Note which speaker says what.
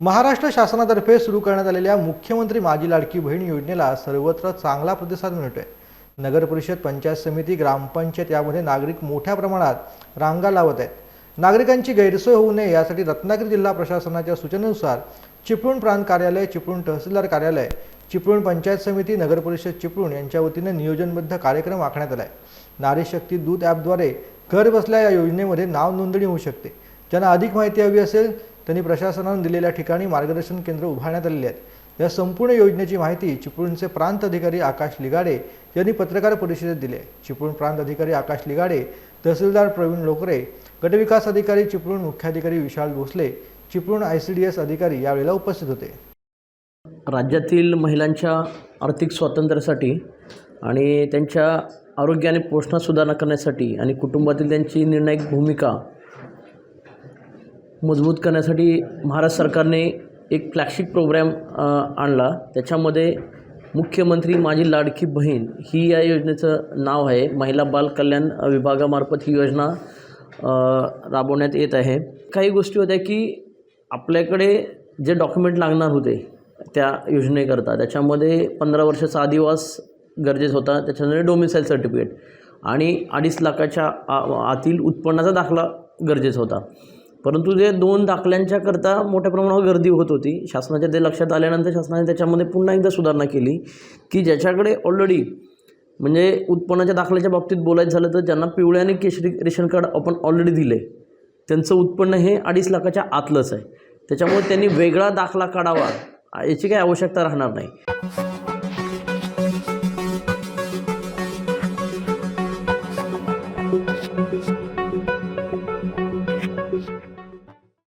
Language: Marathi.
Speaker 1: महाराष्ट्र शासनातर्फे सुरू करण्यात आलेल्या मुख्यमंत्री माझी लाडकी बहीण योजनेला सर्वत्र चांगला प्रतिसाद मिळतोय. नगर परिषद पंचायत समिती ग्रामपंचायत यामध्ये नागरिक मोठ्या प्रमाणात रांगा लावत आहेत. नागरिकांची गैरसोय होऊ नये यासाठी रत्नागिरी जिल्हा प्रशासनाच्या सूचनेनुसार चिपळूण प्रांत कार्यालय चिपळूण तहसीलदार कार्यालय चिपळूण पंचायत समिती नगर परिषद चिपळूण यांच्या वतीने नियोजनबद्ध कार्यक्रम आखण्यात आला आहे नारी शक्ती दूत ॲपद्वारे घर बसल्या या योजनेमध्ये नाव नोंदणी होऊ शकते. ज्यांना अधिक माहिती हवी असेल त्यांनी प्रशासनानं दिलेल्या ठिकाणी मार्गदर्शन केंद्र उभारण्यात आलेले आहेत. या संपूर्ण योजनेची माहिती चिपळूणचे प्रांत अधिकारी आकाश लिगाडे यांनी पत्रकार परिषदेत दिली चिपळूण प्रांत अधिकारी आकाश लिगाडे तहसीलदार प्रवीण लोकरे गटविकास अधिकारी चिपळूण मुख्याधिकारी Vishal Bhosale Chiplun I C D S अधिकारी यावेळेला उपस्थित होते.
Speaker 2: राज्यातील महिलांच्या आर्थिक स्वातंत्र्यासाठी आणि त्यांच्या आरोग्य आणि पोषणात सुधारणा करण्यासाठी आणि कुटुंबातील त्यांची निर्णायक भूमिका मजबूत करण्यासाठी महाराष्ट्र सरकारने एक फ्लॅगशिप प्रोग्रॅम आणला. त्याच्यामध्ये मुख्यमंत्री माझी लाडकी बहीण ही या योजनेचं नाव आहे. महिला बाल कल्याण विभागामार्फत ही योजना राबवण्यात येत आहे. काही गोष्टी होत्या की आपल्याकडे जे डॉक्युमेंट लागणार होते त्या योजनेकरता त्याच्यामध्ये पंधरा वर्षाचा आदिवास गरजेचं होता. त्याच्यामध्ये डोमिसाईल सर्टिफिकेट आणि अडीच लाखाच्या आ- आतील उत्पन्नाचा दाखला गरजेचा होता. परंतु जे दोन दाखल्यांच्या करता मोठ्या प्रमाणावर गर्दी होत होती शासनाच्या ते लक्षात आल्यानंतर शासनाने त्याच्यामध्ये पुन्हा एकदा सुधारणा केली की ज्याच्याकडे ऑलरेडी म्हणजे उत्पन्नाच्या दाखल्याच्या बाबतीत बोलायचं झालं तर ज्यांना पिवळ्या आणि केशरी रेशन कार्ड आपण ऑलरेडी दिले त्यांचं उत्पन्न हे अडीच लाखाच्या आतलंच आहे. त्याच्यामुळे त्यांनी वेगळा दाखला काढावा याची काही आवश्यकता राहणार नाही.